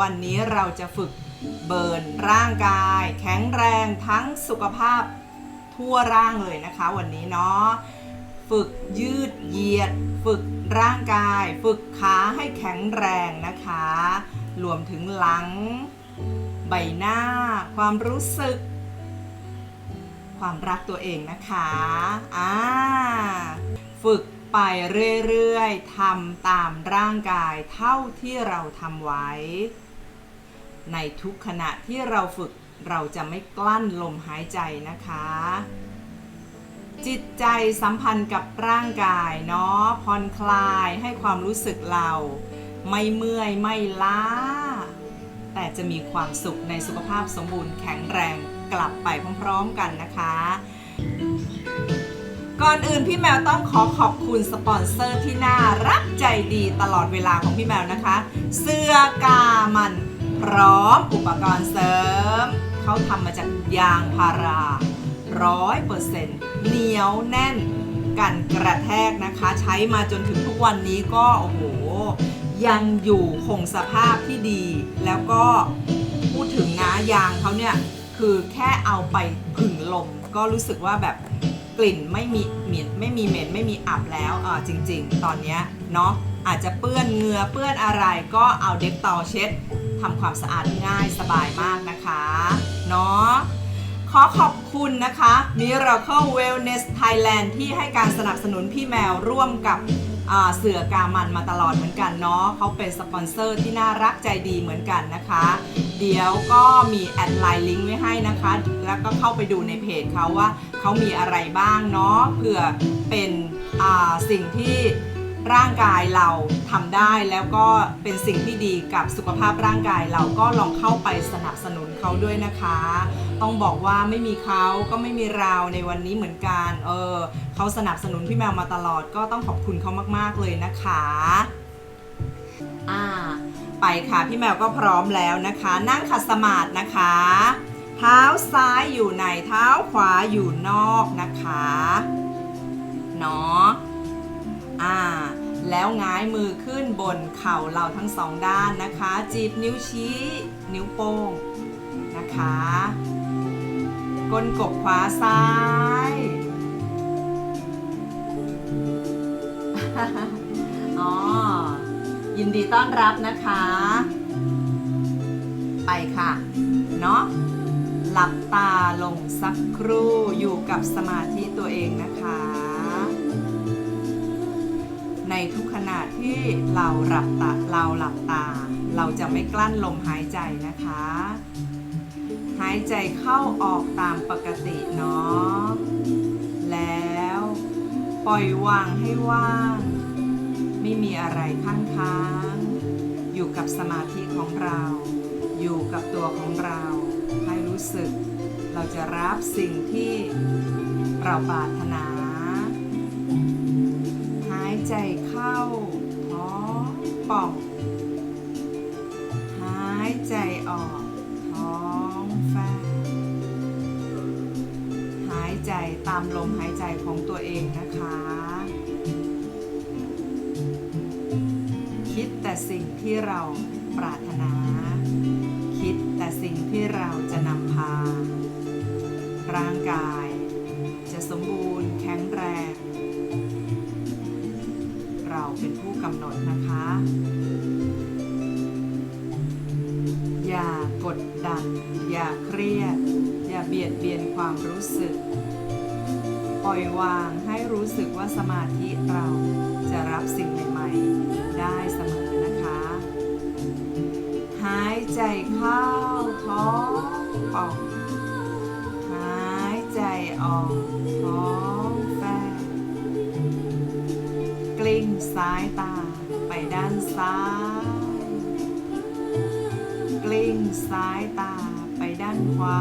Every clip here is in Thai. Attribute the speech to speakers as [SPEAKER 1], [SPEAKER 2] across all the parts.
[SPEAKER 1] วันนี้เราจะฝึกเบิร์นร่างกาย แข็งแรงทั้งสุขภาพทั่วร่างเลยนะคะ วันนี้เนาะฝึกยืดเหยียด ฝึกร่างกาย ฝึกขาให้แข็งแรงนะคะ รวมถึงหลัง ใบหน้า ความรู้สึก ความรักตัวเองนะคะอ่าฝึกไปเรื่อยๆทำตามร่างกายเท่าที่เราทำไว้ ในทุกขณะที่เราฝึกเราจะไม่กลั้นลมหายใจนะคะ จิตใจสัมพันธ์กับร่างกายเนาะผ่อนคลายให้ความรู้สึกเรา ไม่เมื่อยไม่ล้า แต่จะมีความสุขในสุขภาพสมบูรณ์แข็งแรงกลับไปพร้อมๆกันนะคะ ก่อนอื่นพี่แมวต้องขอขอบคุณสปอนเซอร์ที่น่ารักใจดีตลอดเวลาของพี่แมวนะคะ เสื้อกามัน พร้อมอุปกรณ์เสริม เขาทำมาจากยางพาราร้อยเปอร์เซ็นต์เหนียวแน่น กันกระแทกนะคะ ใช้มาจนถึงทุกวันนี้ก็ โอ้โห ยังอยู่คงสภาพที่ดี แล้วก็พูดถึงนะยางเขาเนี่ย คือแค่เอาไปผึ่งลม ก็รู้สึกว่าแบบกลิ่นไม่มีเหม็นไม่มีเหม็นไม่มีอับแล้วอ่าจริง ๆ ตอนเนี้ยเนาะอาจจะเปื้อนเหงือเปื้อนอะไรก็เอาเด็กตอเช็ด ทำความสะอาดง่ายสบายมากนะคะเนาะขอขอบคุณนะคะ Miracle Wellness Thailand ที่ให้การสนับสนุนพี่แมวร่วมกับเสือกามันมาตลอดเหมือนกันเนาะเขาเป็นสปอนเซอร์ที่น่ารักใจดีเหมือนกันนะคะ เดี๋ยวก็มีแอดไลน์ลิงก์ไว้ให้นะคะ แล้วก็เข้าไปดูในเพจเขาว่าเขามีอะไรบ้างเนาะเผื่อเป็นสิ่งที่ ร่างกายเราทำได้แล้วก็เป็นสิ่งที่ดีกับสุขภาพร่างกายเราก็ลองเข้าไปสนับสนุนเขาด้วยนะคะ ต้องบอกว่าไม่มีเขาก็ไม่มีเราในวันนี้เหมือนกันเออเขาสนับสนุนพี่แมวมาตลอดก็ต้องขอบคุณเขามากๆเลยนะคะอ่าไปค่ะพี่แมวก็พร้อมแล้วนะคะ นั่งขัดสมาธินะคะ เท้าซ้ายอยู่ในเท้าขวาอยู่นอกนะคะเนาะ อ่า แล้วง้ายมือขึ้นบนเข่าเราทั้งสองด้านนะคะ จีบนิ้วชี้ นิ้วโป้งนะคะก้นกบขวาซ้าย อ๋อ ยินดีต้อนรับนะคะ ไปค่ะ เนาะหลับตาลงสักครู่อยู่กับสมาธิตัวเองนะคะ ณะที่เราหลับตาเราหลับตา เราจะไม่กลั้นลมหายใจนะคะ หายใจเข้าออกตามปกติเนาะแล้วปล่อยวางให้ว่าง ไม่มีอะไรข้างค้างอยู่กับสมาธิของเรา อยู่กับตัวของเรา ให้รู้สึก เราจะรับสิ่งที่เราปรารถนา หายใจ ตามลมหายใจของตัวเองนะคะ คิดแต่สิ่งที่เราปรารถนา คิดแต่สิ่งที่เราจะนำพา ร่างกายจะสมบูรณ์แข็งแรง เราเป็นผู้กำหนดนะคะ อย่ากดดัน อย่าเครียด อย่าเบียดเบียนความรู้สึก ล่อยวางให้รู้สึกว่าสมาธิเราจะรับสิ่งใหม่ๆ ได้เสมอนะคะ หายใจเข้าท้องป่องหายใจออกท้องแฟบกลิ้งซ้ายตาไปด้านซ้าย กลิ้งซ้ายตาไปด้านขวา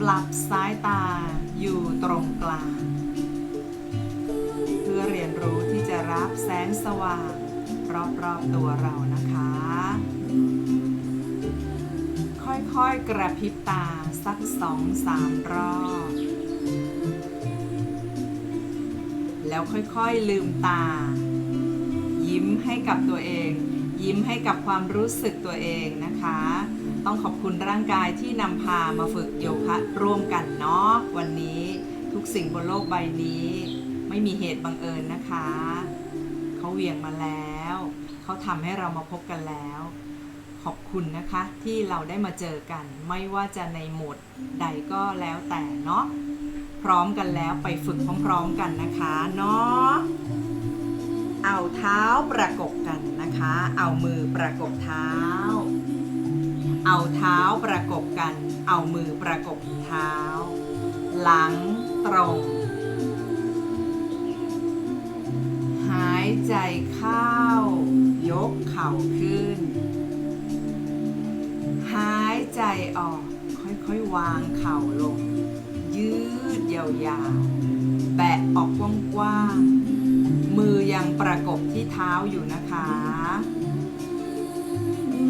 [SPEAKER 1] ปรับซ้ายตาอยู่ตรงกลาง เพื่อเรียนรู้ที่จะรับแสงสว่าง รอบๆตัวเรานะคะ ค่อยๆกระพริบตาสักสองสามรอบ แล้วค่อยๆลืมตา ยิ้มให้กับตัวเอง ยิ้มให้กับความรู้สึกตัวเองนะคะ ต้องขอบคุณร่างกายที่นำพามาฝึกโยคะร่วมกันเนาะวันนี้ทุกสิ่งบนโลกใบนี้ ไม่มีเหตุบังเอิญนะคะ เขาเวียงมาแล้ว เขาทำให้เรามาพบกันแล้ว ขอบคุณนะคะที่เราได้มาเจอกัน ไม่ว่าจะในโหมดใดก็แล้วแต่เนาะพร้อมกันแล้วไปฝึกพร้อมๆกันนะคะเนาะเอาเท้าประกบกันนะคะ เอามือประกบเท้า เอาเท้าประกบกัน เอามือประกบเท้า หลังตรง หายใจเข้า ยกเข่าขึ้น หายใจออก ค่อยๆ วางเข่าลง ยืดยาวๆ แบะออกกว้างๆ มือยังประกบที่เท้าอยู่นะคะ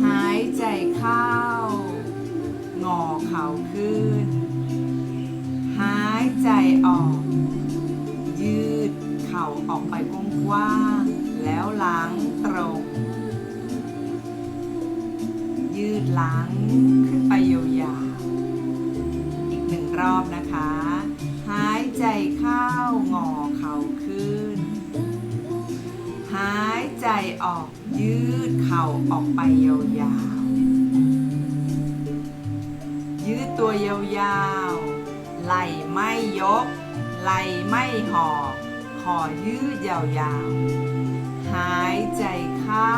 [SPEAKER 1] หายใจเข้า ข่าขึ้น หายใจออก ยืดเข่าออกไปกว้างๆแล้วหลังตรง ยืดหลังขึ้นไปยาวๆอีกหนึ่งรอบนะคะ หายใจเข้างอเข่าขึ้น หายใจออกยืดเข่าออกไปยาวๆ ตัวยาวๆ ไหล่ไม่ยก ไหล่ไม่หอบคอยืดยาวๆ หายใจเข้า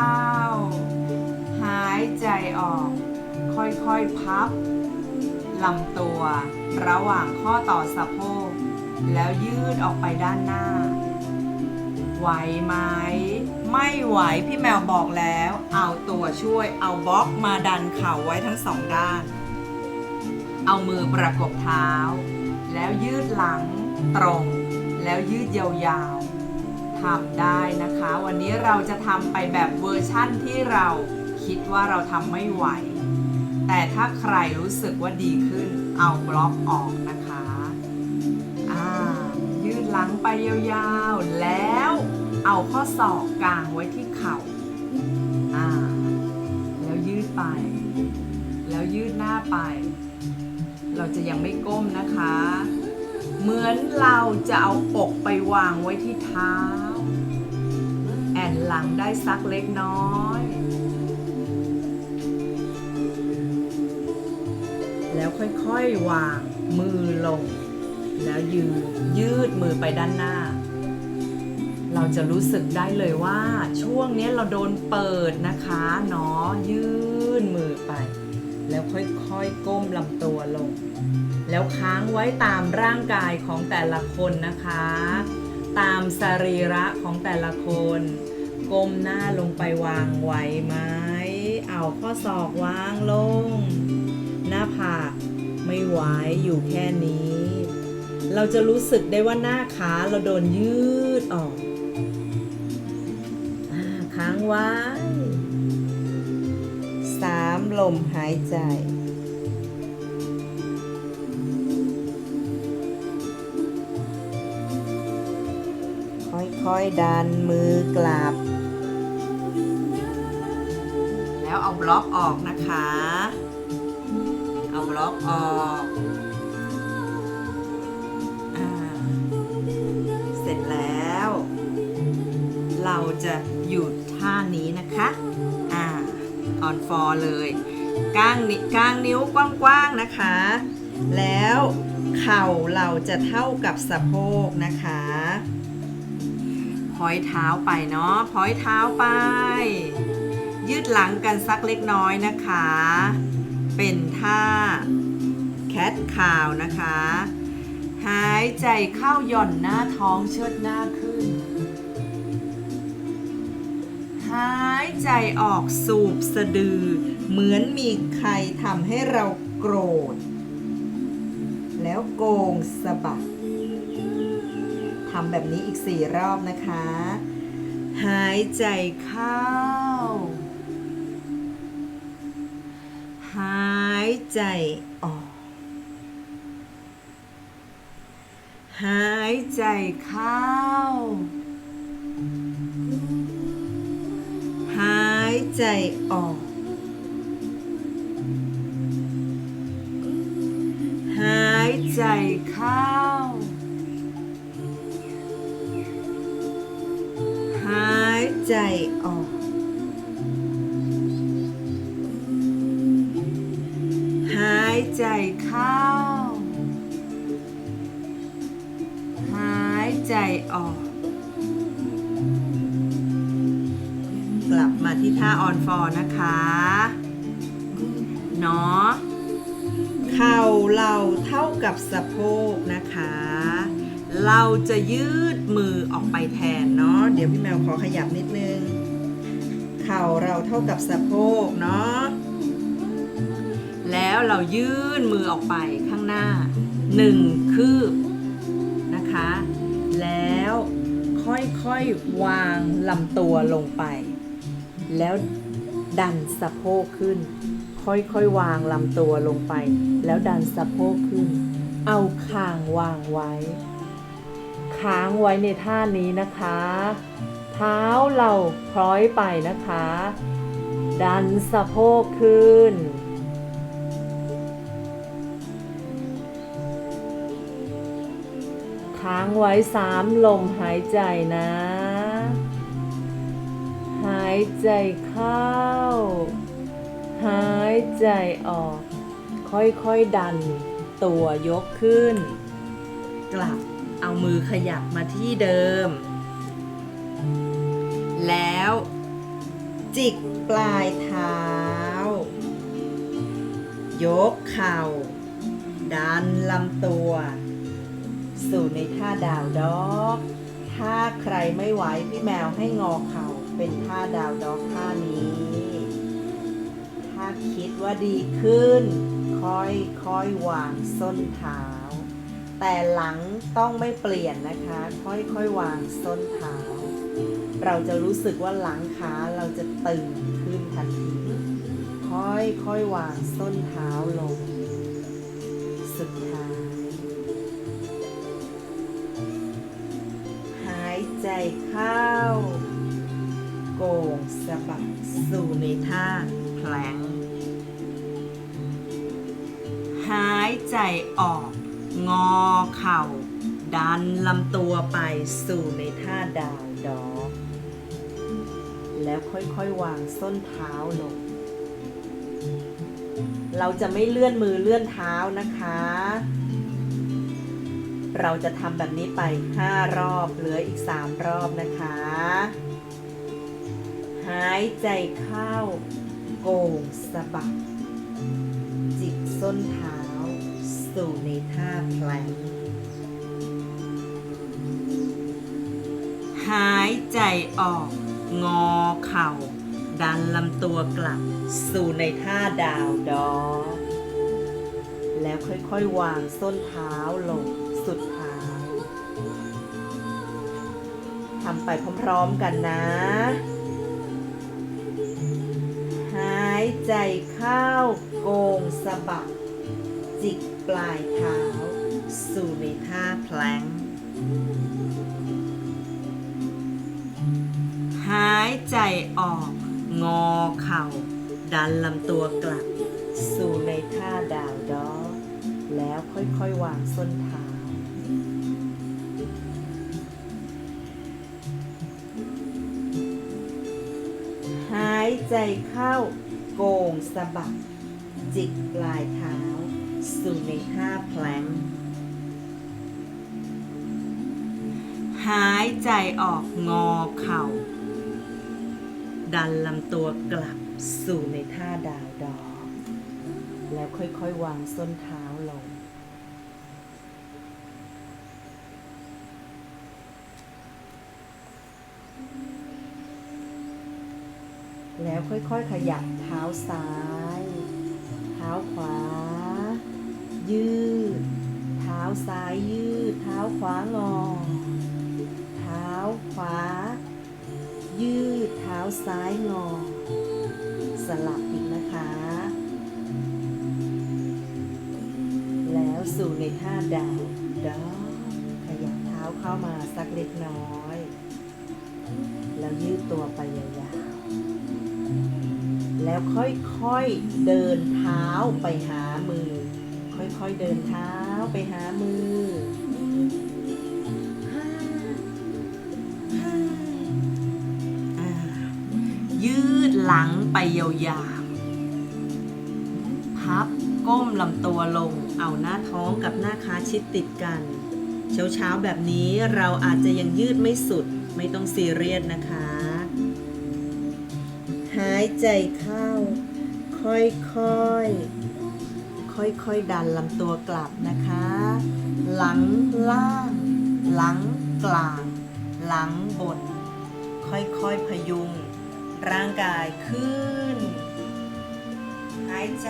[SPEAKER 1] หายใจออก ค่อยๆ พับลำตัวระหว่างข้อต่อสะโพก แล้วยืดออกไปด้านหน้า ไหวไหม ไม่ไหว พี่แมวบอกแล้ว เอาตัวช่วยเอาบล็อกมาดันเข่าไว้ทั้งสองด้าน เอามือประกบเท้า แล้วยืดหลังตรง แล้วยืดยาวๆทำได้นะคะ วันนี้เราจะทำไปแบบเวอร์ชั่นที่เราคิดว่าเราทำไม่ไหว แต่ถ้าใครรู้สึกว่าดีขึ้นเอาบล็อกออกนะคะอ่ายืดหลังไปยาวๆ แล้วเอาข้อศอกกลางไว้ที่เข่าอ่าแล้วยืดไป แล้วยืดหน้าไป เราจะยังไม่ก้มนะคะ เหมือนเราจะเอาอกไปวางไว้ที่เท้า แอนหลังได้สักเล็กน้อย แล้วค่อยๆวางมือลง แล้วยืดยืดมือไปด้านหน้า เราจะรู้สึกได้เลยว่าช่วงนี้เราโดนเปิดนะคะเนาะยืดมือไป แล้วค่อยๆก้มลำตัวลง แล้วค้างไว้ตามร่างกายของแต่ละคนนะคะ ตามสรีระของแต่ละคน ก้มหน้าลงไปวางไหวไหมเอาข้อศอกวางลง หน้าผากไม่ไหวอยู่แค่นี้ เราจะรู้สึกได้ว่าหน้าขาเราโดนยืดออกค้างไว้ สามลมหายใจ ค่อยๆดันมือกลับ แล้วเอาบล็อกออกนะคะ เอาบล็อกออกอเสร็จแล้ว เราจะหยุดท่านี้นะคะ ออนฟอเลยก้างนิก้างนิ้วกว้างๆนะคะ แล้วเข่าเราจะเท่ากับสะโพกนะคะพอยเท้าไปเนาะพอยเท้าไป ยืดหลังกันสักเล็กน้อยนะคะ เป็นท่าแคทคาวนะคะ หายใจเข้าหย่อนหน้าท้องเชิดหน้าขึ้น หายใจออกสูบสะดือ เหมือนมีใครทำให้เราโกรธ แล้วโกงสะบัดทำแบบนี้อีกสี่รอบนะคะ หายใจเข้า หายใจออก หายใจเข้า ใจใจออก หายใจเข้า หายใจออก หายใจเข้า หายใจออก มาที่ท่าออนฟอร์นะคะเนาะเข่าเราเท่ากับสะโพกนะคะ เราจะยืดมือออกไปแทนเนาะเดี๋ยวพี่แมวขอขยับนิดนึง เข่าเราเท่ากับสะโพกเนาะแล้วเรายื่นมือออกไปข้างหน้าหนึ่งคืบนะคะ แล้วค่อยๆวางลำตัวลงไป แล้วดันสะโพกขึ้น ค่อยๆวางลำตัวลงไป แล้วดันสะโพกขึ้น เอาคางวางไว้ ค้างไว้ในท่านี้นะคะ เท้าเราพร้อยไปนะคะ ดันสะโพกขึ้นค้างไว้สามลมหายใจนะายใจเข้า หายใจออก ค่อยๆดัน ตัวยกขึ้น กลับเอามือขยับมาที่เดิม แล้วจิกปลายเท้า ยกเข่า ดันลำตัว สู่ในท่าดาวดอก ถ้าใครไม่ไหวพี่แมวให้งอเข่า เป็นท่าดาวดอกท่านี้ ถ้าคิดว่าดีขึ้น ค่อยค่อยวางส้นเท้า แต่หลังต้องไม่เปลี่ยนนะคะ ค่อยค่อยวางส้นเท้า เราจะรู้สึกว่าหลังขาเราจะตึงขึ้นทันที ค่อยค่อยวางส้นเท้าลง สุดท้ายหายใจเข้า โกงสะบัดสู่ในท่าแพลงหายใจออก งอเข่า ดันลำตัวไปสู่ในท่าดาวดอ แล้วค่อยๆวางส้นเท้าลง เราจะไม่เลื่อนมือเลื่อนเท้านะคะ เราจะทำแบบนี้ไป 5 รอบ เหลืออีก 3 รอบนะคะ หายใจเข้า โก่งสะบัดจิกส้นเท้า สู่ในท่าแพลงหายใจออก งอเข่า ดันลำตัวกลับ สู่ในท่าดาวดอ แล้วค่อยๆ วางส้นเท้าลงสุดท้าทำไปพร้อมๆกันนะ ใจเข้าโกงสะบัดจิกปลายเท้า สู่ในท่าแพลงหายใจออก งอเข่า ดันลำตัวกลับ สู่ในท่าดาวดอ แล้วค่อยๆวางส้นเท้าหายใจเข้า โกงสะบัดจิกปลายเท้า สู่ในท่าแพลงหายใจออกงอเข่า ดันลำตัวกลับสู่ในท่าดาวดอก แล้วค่อยๆวางส้นเท้าลงแล้วค่อยๆขยับ ท้าซ้าย เท้าขวา ยืด เท้าซ้ายยืด เท้าขวางอเท้าขวา ยืด เท้าซ้ายงอ สลับอีกนะคะ แล้วสู่ในท่าดาวดอขยับเท้าเข้ามาสักเล็กน้อย แล้วยืดตัวไปยาว แล้วค่อยๆเดินเท้าไปหามือ ค่อยๆเดินเท้าไปหามือยืดหลังไปยาวๆ พับก้มลำตัวลง เอาหน้าท้องกับหน้าขาชิดติดกัน เช้าๆแบบนี้เราอาจจะยังยืดไม่สุด ไม่ต้องซีเรียสนะคะ หายใจเข้า ค่อยๆค่อยๆดันลำตัวกลับนะคะ หลังล่าง หลังกลาง หลังบน ค่อยๆพยุง ร่างกายขึ้น หายใจ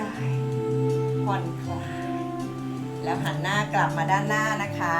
[SPEAKER 1] ผ่อนคลาย แล้วหันหน้ากลับมาด้านหน้านะคะ